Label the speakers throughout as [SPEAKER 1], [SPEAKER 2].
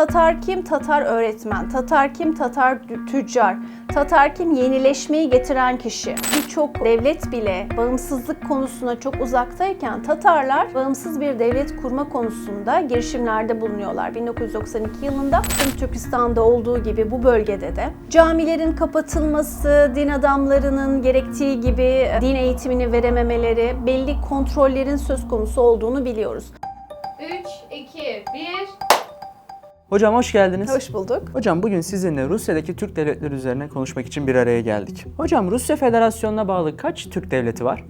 [SPEAKER 1] Tatar kim? Tatar öğretmen. Tatar kim? Tatar tü- tüccar. Tatar kim? Yenileşmeyi getiren kişi. Birçok devlet bile bağımsızlık konusuna çok uzaktayken Tatarlar bağımsız bir devlet kurma konusunda girişimlerde bulunuyorlar. 1992 yılında tüm Türkistan'da olduğu gibi bu bölgede de camilerin kapatılması, din adamlarının gerektiği gibi din eğitimini verememeleri, belli kontrollerin söz konusu olduğunu biliyoruz.
[SPEAKER 2] 3, 2, 1.
[SPEAKER 3] Hocam hoş geldiniz.
[SPEAKER 1] Hoş bulduk.
[SPEAKER 3] Hocam bugün sizinle Rusya'daki Türk devletleri üzerine konuşmak için bir araya geldik. Hocam Rusya Federasyonu'na bağlı kaç Türk devleti var?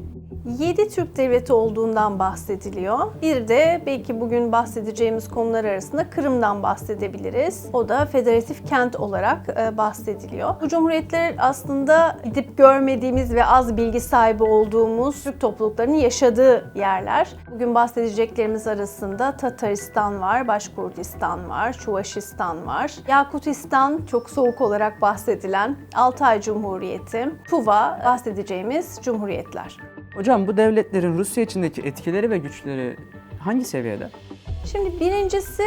[SPEAKER 1] 7 Türk devleti olduğundan bahsediliyor. Bir de belki bugün bahsedeceğimiz konular arasında Kırım'dan bahsedebiliriz. O da federatif kent olarak e, bahsediliyor. Bu cumhuriyetler aslında gidip görmediğimiz ve az bilgi sahibi olduğumuz Türk topluluklarının yaşadığı yerler. Bugün bahsedeceklerimiz arasında Tataristan var, Başkurdistan var, Çuvaşistan var. Yakutistan çok soğuk olarak bahsedilen Altay Cumhuriyeti, Tuva bahsedeceğimiz cumhuriyetler.
[SPEAKER 3] Hocam bu devletlerin Rusya içindeki etkileri ve güçleri hangi seviyede?
[SPEAKER 1] Şimdi birincisi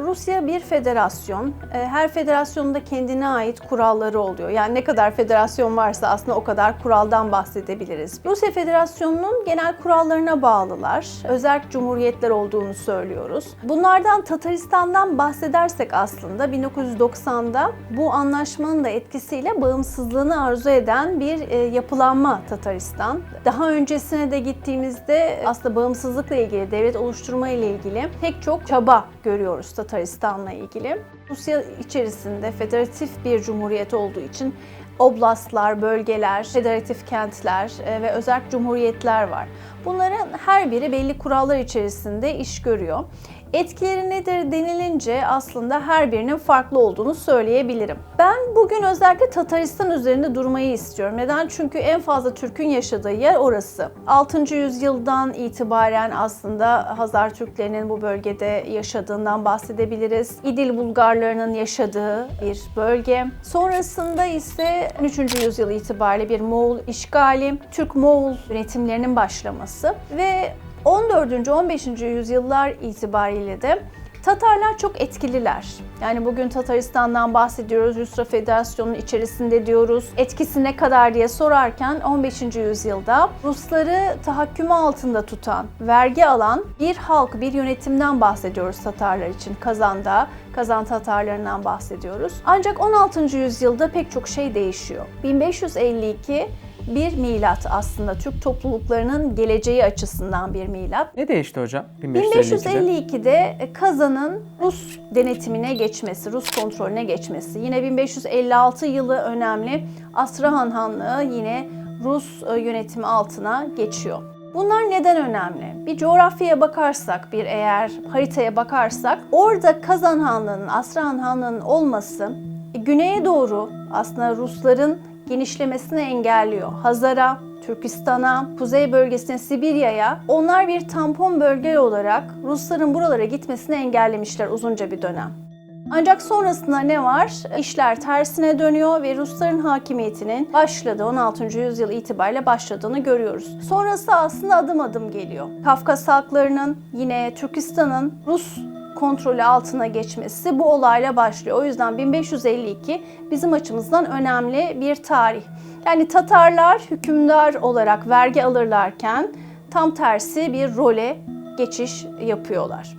[SPEAKER 1] Rusya bir federasyon. E, Her federasyonun da kendine ait kuralları oluyor. Yani ne kadar federasyon varsa aslında o kadar kuraldan bahsedebiliriz. Rusya Federasyonu'nun genel kurallarına bağlılar. Özerk cumhuriyetler olduğunu söylüyoruz. Bunlardan Tataristan'dan bahsedersek aslında 1990'da bu anlaşmanın da etkisiyle bağımsızlığını arzu eden bir e, yapılanma Tataristan. Daha öncesine de gittiğimizde aslında bağımsızlıkla ilgili, devlet oluşturma ile ilgili pek çok çaba görüyoruz Tataristan'la ilgili. Rusya içerisinde federatif bir cumhuriyet olduğu için oblastlar, bölgeler, federatif kentler e, ve özel cumhuriyetler var. Bunların her biri belli kurallar içerisinde iş görüyor. Etkileri nedir denilince aslında her birinin farklı olduğunu söyleyebilirim. Ben bugün özellikle Tataristan üzerinde durmayı istiyorum. Neden? Çünkü en fazla Türk'ün yaşadığı yer orası. 6. yüzyıldan itibaren aslında Hazar Türklerinin bu bölgede yaşadığından bahsedebiliriz. İdil Bulgarlarının yaşadığı bir bölge. Sonrasında ise 13. yüzyıl itibariyle bir Moğol işgali, Türk-Moğol yönetimlerinin başlaması ve 14. 15. yüzyıllar itibariyle de Tatarlar çok etkililer. Yani bugün Tataristan'dan bahsediyoruz, Rusya Federasyonu'nun içerisinde diyoruz. Etkisi ne kadar diye sorarken 15. yüzyılda Rusları tahakkümü altında tutan, vergi alan bir halk, bir yönetimden bahsediyoruz Tatarlar için. Kazan'da, Kazan Tatarlarından bahsediyoruz. Ancak 16. yüzyılda pek çok şey değişiyor. 1552 bir milat aslında Türk topluluklarının geleceği açısından bir milat.
[SPEAKER 3] Ne değişti hocam 1552'de?
[SPEAKER 1] 1552'de Kazan'ın Rus denetimine geçmesi, Rus kontrolüne geçmesi. Yine 1556 yılı önemli. Astrahan Hanlığı yine Rus e, yönetimi altına geçiyor. Bunlar neden önemli? Bir coğrafyaya bakarsak, bir eğer haritaya bakarsak, orada Kazan Hanlığı'nın, Astrahan Hanlığı'nın olması e, güneye doğru aslında Rusların genişlemesini engelliyor. Hazar'a, Türkistan'a, kuzey bölgesine, Sibirya'ya onlar bir tampon bölge olarak Rusların buralara gitmesini engellemişler uzunca bir dönem. Ancak sonrasında ne var? İşler tersine dönüyor ve Rusların hakimiyetinin başladığı 16. yüzyıl itibariyle başladığını görüyoruz. Sonrası aslında adım adım geliyor. Kafkas halklarının yine Türkistan'ın Rus kontrolü altına geçmesi bu olayla başlıyor. O yüzden 1552 bizim açımızdan önemli bir tarih. Yani Tatarlar hükümdar olarak vergi alırlarken tam tersi bir role geçiş yapıyorlar.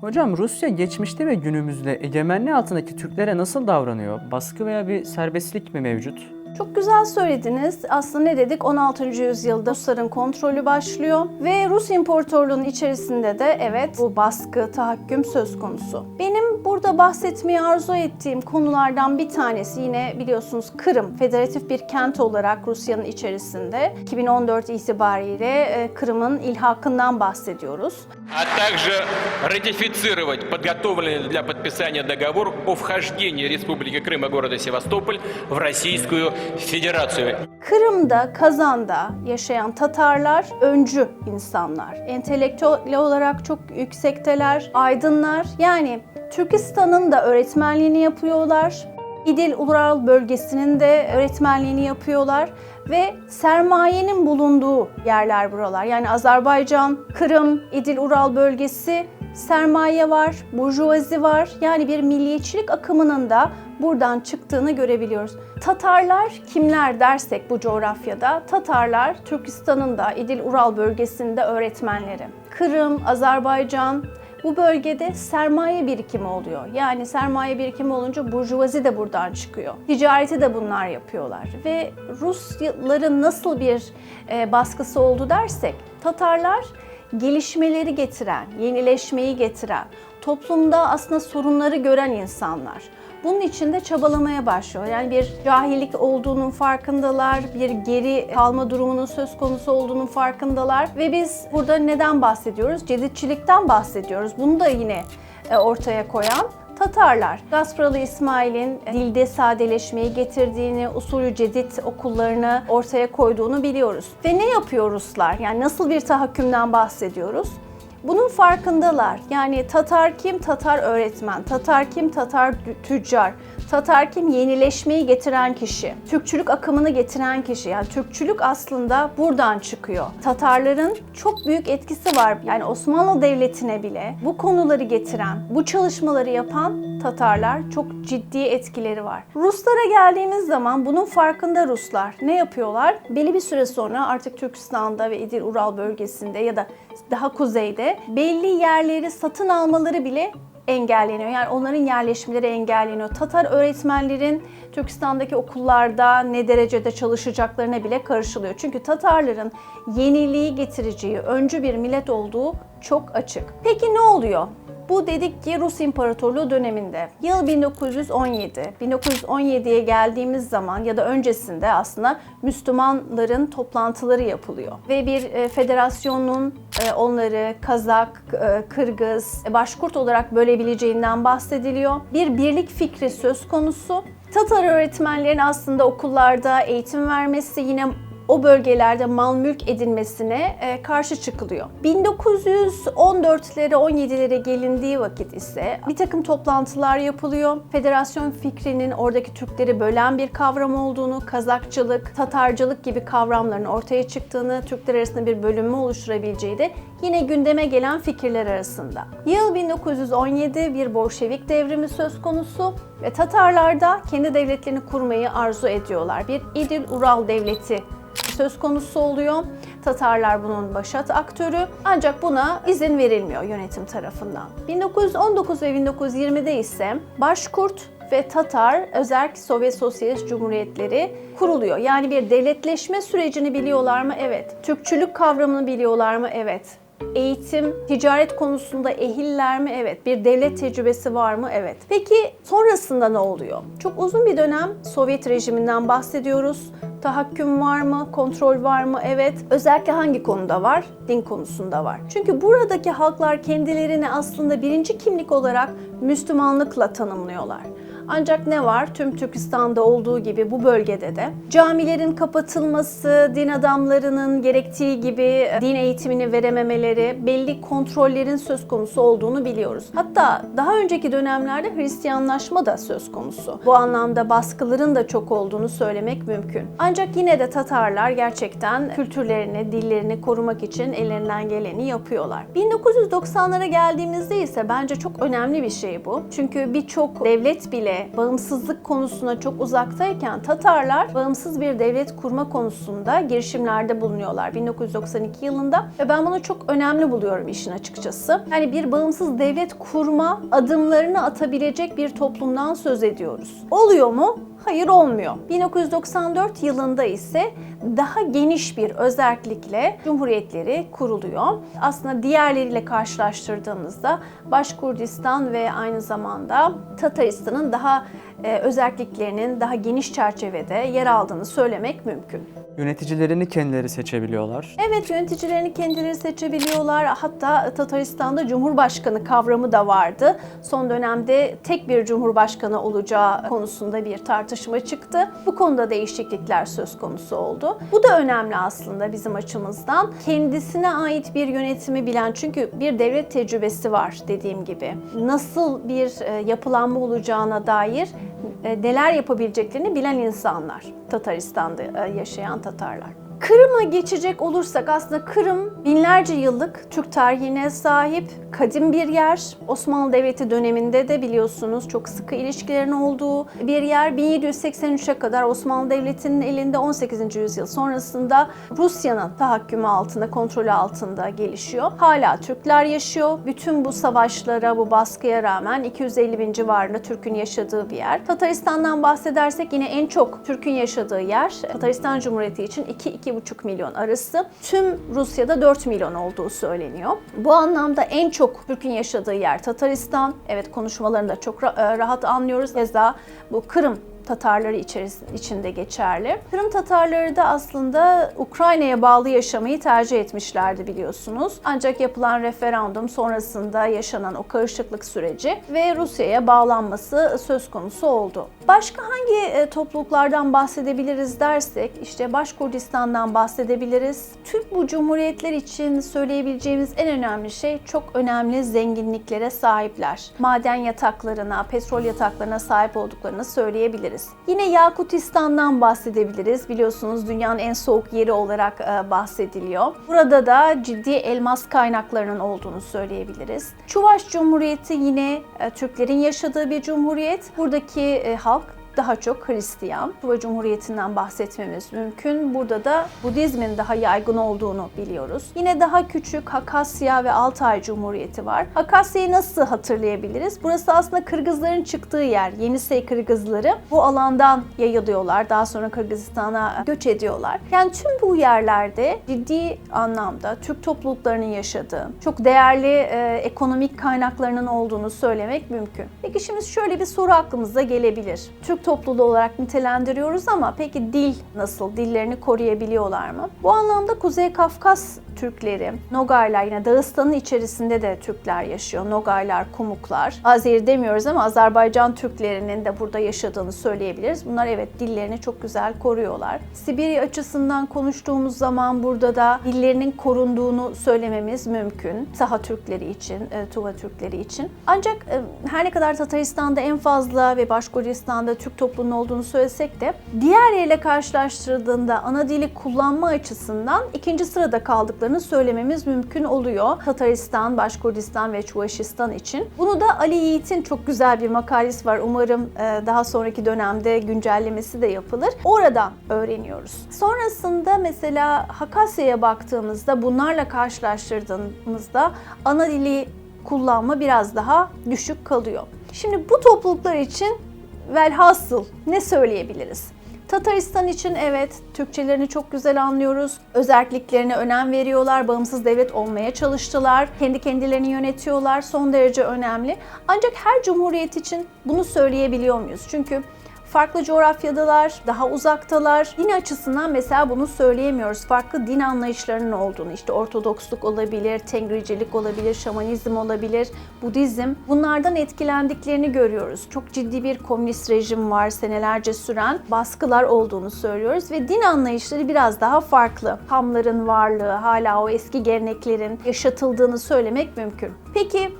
[SPEAKER 3] Hocam Rusya geçmişte ve günümüzde egemenliği altındaki Türklere nasıl davranıyor? Baskı veya bir serbestlik mi mevcut?
[SPEAKER 1] Çok güzel söylediniz. Aslında ne dedik? 16. yüzyılda Rusların kontrolü başlıyor ve Rus İmparatorluğu'nun içerisinde de evet bu baskı, tahakküm söz konusu. Benim burada bahsetmeyi arzu ettiğim konulardan bir tanesi yine biliyorsunuz Kırım. Federatif bir kent olarak Rusya'nın içerisinde 2014 itibariyle e, Kırım'ın ilhakından bahsediyoruz.
[SPEAKER 4] а также ратифицировать подготовленный для подписания договор о вхождении Республики Крым и города Севастополь в Российскую Federasyonu.
[SPEAKER 1] Kırım'da, Kazan'da yaşayan Tatarlar öncü insanlar. Entelektüel olarak çok yüksekteler, aydınlar. Yani Türkistan'ın da öğretmenliğini yapıyorlar. İdil Ural bölgesinin de öğretmenliğini yapıyorlar ve sermayenin bulunduğu yerler buralar. Yani Azerbaycan, Kırım, İdil Ural bölgesi sermaye var, burjuvazi var. Yani bir milliyetçilik akımının da buradan çıktığını görebiliyoruz. Tatarlar kimler dersek bu coğrafyada, Tatarlar Türkistan'ın da İdil Ural bölgesinde öğretmenleri. Kırım, Azerbaycan, bu bölgede sermaye birikimi oluyor. Yani sermaye birikimi olunca burjuvazi de buradan çıkıyor. Ticareti de bunlar yapıyorlar. Ve Rusların nasıl bir e, baskısı oldu dersek, Tatarlar gelişmeleri getiren, yenileşmeyi getiren, toplumda aslında sorunları gören insanlar. Bunun için de çabalamaya başlıyor. Yani bir cahillik olduğunun farkındalar, bir geri kalma durumunun söz konusu olduğunun farkındalar. Ve biz burada neden bahsediyoruz? Ceditçilikten bahsediyoruz. Bunu da yine e, ortaya koyan Tatarlar. Gasparalı İsmail'in dilde sadeleşmeyi getirdiğini, usulü cedid okullarını ortaya koyduğunu biliyoruz. Ve ne yapıyor Ruslar? Yani nasıl bir tahakkümden bahsediyoruz? Bunun farkındalar. Yani Tatar kim? Tatar öğretmen. Tatar kim? Tatar tüccar. Tatar kim? Yenileşmeyi getiren kişi. Türkçülük akımını getiren kişi. Yani Türkçülük aslında buradan çıkıyor. Tatarların çok büyük etkisi var. Yani Osmanlı Devleti'ne bile bu konuları getiren, bu çalışmaları yapan Tatarlar çok ciddi etkileri var. Ruslara geldiğimiz zaman bunun farkında Ruslar. Ne yapıyorlar? Belli bir süre sonra artık Türkistan'da ve İdil Ural bölgesinde ya da daha kuzeyde belli yerleri satın almaları bile engelleniyor. Yani onların yerleşmeleri engelleniyor. Tatar öğretmenlerin Türkistan'daki okullarda ne derecede çalışacaklarına bile karışılıyor. Çünkü Tatarların yeniliği getireceği öncü bir millet olduğu çok açık. Peki ne oluyor? Bu dedik ki Rus İmparatorluğu döneminde. Yıl 1917. 1917'ye geldiğimiz zaman ya da öncesinde aslında Müslümanların toplantıları yapılıyor. Ve bir e, federasyonun e, onları Kazak, e, Kırgız, Başkurt olarak bölebileceğinden bahsediliyor. Bir birlik fikri söz konusu. Tatar öğretmenlerin aslında okullarda eğitim vermesi yine o bölgelerde mal mülk edinmesine e, karşı çıkılıyor. 1914'lere 17'lere gelindiği vakit ise bir takım toplantılar yapılıyor. Federasyon fikrinin oradaki Türkleri bölen bir kavram olduğunu, Kazakçılık, Tatarcılık gibi kavramların ortaya çıktığını, Türkler arasında bir bölünme oluşturabileceği de yine gündeme gelen fikirler arasında. Yıl 1917 bir Bolşevik devrimi söz konusu ve Tatarlar da kendi devletlerini kurmayı arzu ediyorlar. Bir İdil Ural devleti söz konusu oluyor. Tatarlar bunun başat aktörü ancak buna izin verilmiyor yönetim tarafından. 1919 ve 1920'de ise Başkurt ve Tatar Özerk Sovyet Sosyalist Cumhuriyetleri kuruluyor. Yani bir devletleşme sürecini biliyorlar mı? Evet. Türkçülük kavramını biliyorlar mı? Evet. Eğitim, ticaret konusunda ehiller mi? Evet. Bir devlet tecrübesi var mı? Evet. Peki sonrasında ne oluyor? Çok uzun bir dönem Sovyet rejiminden bahsediyoruz. Tahakküm var mı? Kontrol var mı? Evet. Özellikle hangi konuda var? Din konusunda var. Çünkü buradaki halklar kendilerini aslında birinci kimlik olarak Müslümanlıkla tanımlıyorlar. Ancak ne var? Tüm Türkistan'da olduğu gibi bu bölgede de camilerin kapatılması, din adamlarının gerektiği gibi din eğitimini verememeleri, belli kontrollerin söz konusu olduğunu biliyoruz. Hatta daha önceki dönemlerde Hristiyanlaşma da söz konusu. Bu anlamda baskıların da çok olduğunu söylemek mümkün. Ancak yine de Tatarlar gerçekten kültürlerini, dillerini korumak için ellerinden geleni yapıyorlar. 1990'lara geldiğimizde ise bence çok önemli bir şey bu. Çünkü birçok devlet bile bağımsızlık konusuna çok uzaktayken Tatarlar bağımsız bir devlet kurma konusunda girişimlerde bulunuyorlar 1992 yılında ve ben bunu çok önemli buluyorum işin açıkçası. Yani bir bağımsız devlet kurma adımlarını atabilecek bir toplumdan söz ediyoruz. Oluyor mu? Hayır olmuyor. 1994 yılında ise daha geniş bir özellikle cumhuriyetleri kuruluyor. Aslında diğerleriyle karşılaştırdığımızda Başkurdistan ve aynı zamanda Tataristan'ın daha e, özelliklerinin daha geniş çerçevede yer aldığını söylemek mümkün.
[SPEAKER 3] Yöneticilerini kendileri seçebiliyorlar.
[SPEAKER 1] Evet yöneticilerini kendileri seçebiliyorlar. Hatta Tataristan'da Cumhurbaşkanı kavramı da vardı. Son dönemde tek bir Cumhurbaşkanı olacağı konusunda bir tartışma çıktı. Bu konuda değişiklikler söz konusu oldu. Bu da önemli aslında bizim açımızdan. Kendisine ait bir yönetimi bilen çünkü bir devlet tecrübesi var dediğim gibi. Nasıl bir e, yapılanma olacağına dair neler yapabileceklerini bilen insanlar. Tataristan'da e, yaşayan Tatarlar. Kırım'a geçecek olursak aslında Kırım binlerce yıllık Türk tarihine sahip kadim bir yer. Osmanlı Devleti döneminde de biliyorsunuz çok sıkı ilişkilerin olduğu bir yer. 1783'e kadar Osmanlı Devleti'nin elinde 18. yüzyıl sonrasında Rusya'nın tahakkümü altında, kontrolü altında gelişiyor. Hala Türkler yaşıyor. Bütün bu savaşlara, bu baskıya rağmen 250 bin civarında Türk'ün yaşadığı bir yer. Tataristan'dan bahsedersek yine en çok Türk'ün yaşadığı yer Tataristan Cumhuriyeti için 2-2,5 milyon arası. Tüm Rusya'da 4 milyon olduğu söyleniyor. Bu anlamda en çok Türk'ün yaşadığı yer Tataristan. Evet konuşmalarında çok e, rahat anlıyoruz. Keza bu Kırım Tatarları içinde geçerli. Kırım Tatarları da aslında Ukrayna'ya bağlı yaşamayı tercih etmişlerdi biliyorsunuz. Ancak yapılan referandum sonrasında yaşanan o karışıklık süreci ve Rusya'ya bağlanması söz konusu oldu. Başka hangi e, topluluklardan bahsedebiliriz dersek işte Başkurdistan'dan bahsedebiliriz. Tüm bu cumhuriyetler için söyleyebileceğimiz en önemli şey çok önemli zenginliklere sahipler. Maden yataklarına, petrol yataklarına sahip olduklarını söyleyebiliriz. Yine Yakutistan'dan bahsedebiliriz. Biliyorsunuz dünyanın en soğuk yeri olarak e, bahsediliyor. Burada da ciddi elmas kaynaklarının olduğunu söyleyebiliriz. Çuvaş Cumhuriyeti yine e, Türklerin yaşadığı bir cumhuriyet. Buradaki halk daha çok Hristiyan. Tuva Cumhuriyeti'nden bahsetmemiz mümkün. Burada da Budizmin daha yaygın olduğunu biliyoruz. Yine daha küçük Hakasya ve Altay Cumhuriyeti var. Hakasya'yı nasıl hatırlayabiliriz? Burası aslında Kırgızların çıktığı yer. Yenisey Kırgızları bu alandan yayılıyorlar. Daha sonra Kırgızistan'a göç ediyorlar. Yani tüm bu yerlerde ciddi anlamda Türk topluluklarının yaşadığı, çok değerli e, ekonomik kaynaklarının olduğunu söylemek mümkün. Peki şimdi şöyle bir soru aklımıza gelebilir. Türk topluluğu olarak nitelendiriyoruz ama peki dil nasıl? Dillerini koruyabiliyorlar mı? Bu anlamda Kuzey Kafkas Türkleri, Nogaylar yine Dağıstan'ın içerisinde de Türkler yaşıyor. Nogaylar, Kumuklar. Azeri demiyoruz ama Azerbaycan Türklerinin de burada yaşadığını söyleyebiliriz. Bunlar evet dillerini çok güzel koruyorlar. Sibirya açısından konuştuğumuz zaman burada da dillerinin korunduğunu söylememiz mümkün. Saha Türkleri için, e, Tuva Türkleri için. Ancak e, her ne kadar Tataristan'da en fazla ve Başkurdistan'da Türk topluluğunun olduğunu söylesek de diğer yerle karşılaştırıldığında ana dili kullanma açısından ikinci sırada kaldıklarını söylememiz mümkün oluyor. Tataristan, Başkurdistan ve Çuvaşistan için. Bunu da Ali Yiğit'in çok güzel bir makalesi var. Umarım e, daha sonraki dönemde güncellemesi de yapılır. Oradan öğreniyoruz. Sonrasında mesela Hakasya'ya baktığımızda bunlarla karşılaştırdığımızda ana dili kullanma biraz daha düşük kalıyor. Şimdi bu topluluklar için velhasıl ne söyleyebiliriz? Tataristan için evet Türkçelerini çok güzel anlıyoruz. Özelliklerine önem veriyorlar. Bağımsız devlet olmaya çalıştılar. Kendi kendilerini yönetiyorlar. Son derece önemli. Ancak her cumhuriyet için bunu söyleyebiliyor muyuz? Çünkü farklı coğrafyadalar, daha uzaktalar. Din açısından mesela bunu söyleyemiyoruz. Farklı din anlayışlarının olduğunu, işte Ortodoksluk olabilir, Tengricilik olabilir, Şamanizm olabilir, Budizm. Bunlardan etkilendiklerini görüyoruz. Çok ciddi bir komünist rejim var, senelerce süren baskılar olduğunu söylüyoruz ve din anlayışları biraz daha farklı. Hamların varlığı, hala o eski geleneklerin yaşatıldığını söylemek mümkün. Peki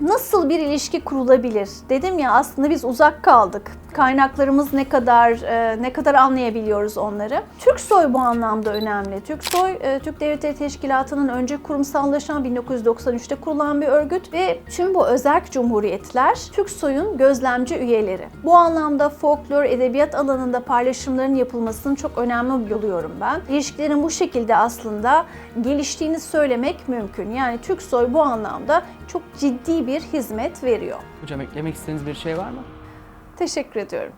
[SPEAKER 1] Nasıl bir ilişki kurulabilir? Dedim ya aslında biz uzak kaldık. Kaynaklarımız ne kadar e, ne kadar anlayabiliyoruz onları. Türksoy bu anlamda önemli. Türksoy e, Türk Devletleri Teşkilatı'nın önce kurumsallaşan 1993'te kurulan bir örgüt ve tüm bu özerk cumhuriyetler Türksoy'un gözlemci üyeleri. Bu anlamda folklor, edebiyat alanında paylaşımların yapılmasını çok önemli buluyorum ben. İlişkilerin bu şekilde aslında geliştiğini söylemek mümkün. Yani Türksoy bu anlamda çok ciddi bir hizmet veriyor.
[SPEAKER 3] Hocam eklemek istediğiniz bir şey var mı?
[SPEAKER 1] Teşekkür ediyorum.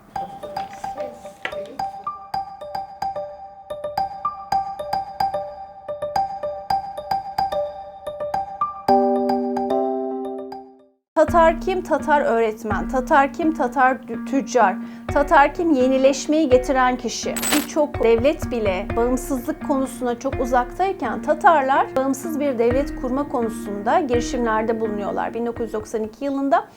[SPEAKER 1] Tatar kim? Tatar öğretmen. Tatar kim? Tatar tü- tüccar. Tatar kim? Yenileşmeyi getiren kişi. Birçok devlet bile bağımsızlık konusuna çok uzaktayken Tatarlar bağımsız bir devlet kurma konusunda girişimlerde bulunuyorlar. 1992 yılında